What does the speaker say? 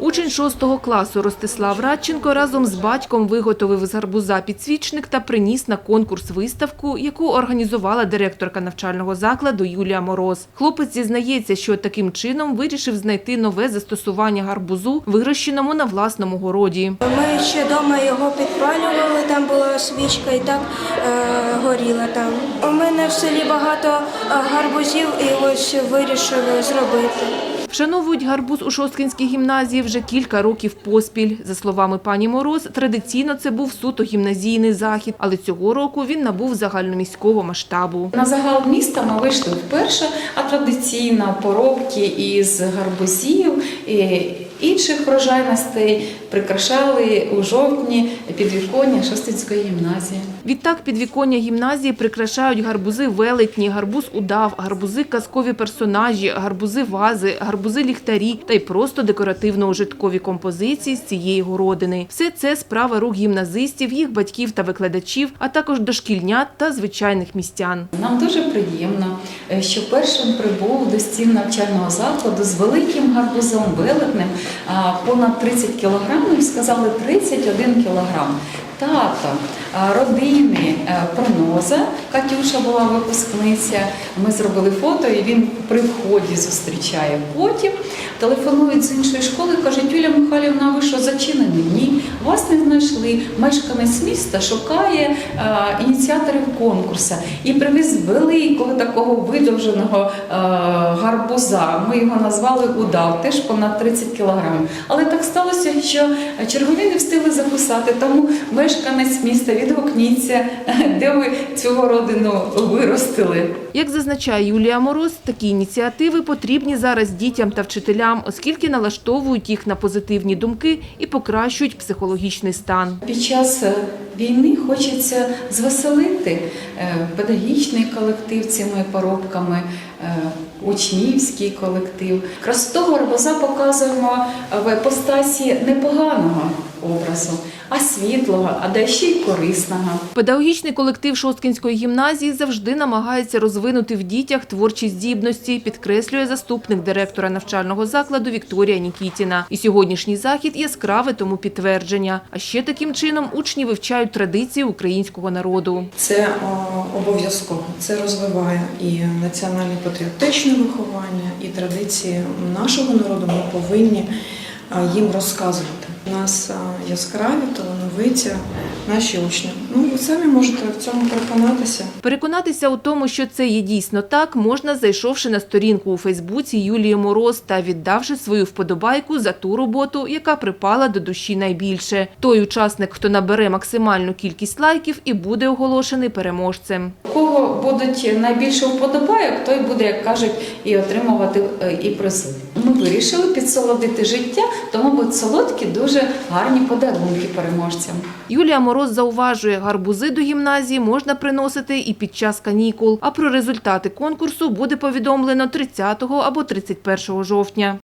Учень 6 класу Ростислав Радченко разом з батьком виготовив з гарбуза підсвічник та приніс на конкурс виставку, яку організувала директорка навчального закладу Юлія Мороз. Хлопець зізнається, що таким чином вирішив знайти нове застосування гарбузу, вирощеному на власному городі. Ми ще вдома його підпалювали, там була свічка і так е, горіла там. У мене в селі багато е, гарбузів і ось вирішили зробити. Вшановують гарбуз у Шосткинській гімназії вже кілька років поспіль. За словами пані Мороз, традиційно це був суто гімназійний захід, але цього року він набув загальноміського масштабу. На загал міста ми вийшли вперше, а традиційно поробки із гарбузів і інших врожайностей прикрашали у жовтні підвіконня Шостинської гімназії. Відтак підвіконня гімназії прикрашають гарбузи велетні, гарбуз удав, гарбузи казкові персонажі, гарбузи вази, гарбузи ліхтарі та й просто декоративно-ужиткові композиції з цієї городини. Все це справа рук гімназистів, їх батьків та викладачів, а також дошкільнят та звичайних містян. Нам дуже приємно, е, що першим прибув до стін навчального закладу з великим гарбузом велетним, а, понад 30 кілограмів, сказали 31 кілограм. Тато, родини, е, проноза, Катюша була випускниця. Ми зробили фото, і він при вході зустрічає. Потім телефонують з іншої школи, кажуть, Юля Михайлівна, ви що зачинені? Ні, вас не знайшли. Мешканець міста шукає е, ініціаторів конкурсу і привіз великого такого видовженого е, гарбуза. Ми його назвали удав, теж понад 30 кілограмів. Але так сталося, що чергові не встигли записати, тому мешканець міста відгукніться, де ви цю городину виростили. Як зазначає Юлія Мороз, такі ініціативи потрібні зараз дітям та вчителям, оскільки налаштовують їх на позитивні думки і покращують психологічний стан. Під час е, війни хочеться звеселити е, педагогічний колектив цими поробками, е, учнівський колектив. Красоту гарбуза показуємо в іпостасі непоганого образу, а світлого, а де ще й корисного. Педагогічний колектив Шосткінської гімназії завжди намагається розвинути в дітях творчі здібності, підкреслює заступник директора навчального закладу Вікторія Нікітіна. І сьогоднішній захід яскраве тому підтвердження. А ще таким чином учні вивчають традиції українського народу. Це обов'язково. Це розвиває і національне патріотичне виховання, і традиції нашого народу. Ми повинні їм розказувати. У нас яскраві, талановиті наші учні. Ну, ви самі можете в цьому переконатися. Переконатися у тому, що це є дійсно так, можна зайшовши на сторінку у Фейсбуці Юлії Мороз та віддавши свою вподобайку за ту роботу, яка припала до душі найбільше. Той учасник, хто набере максимальну кількість лайків, і буде оголошений переможцем. Кого будуть найбільше вподобайок, той буде, як кажуть, і отримувати е, і призи. Ми вирішили підсолодити життя, тому будуть солодкі, дуже гарні подарунки переможцям. Юлія Мороз зауважує, гарбузи до гімназії можна приносити і під час канікул. А про результати конкурсу буде повідомлено 30 або 31 жовтня.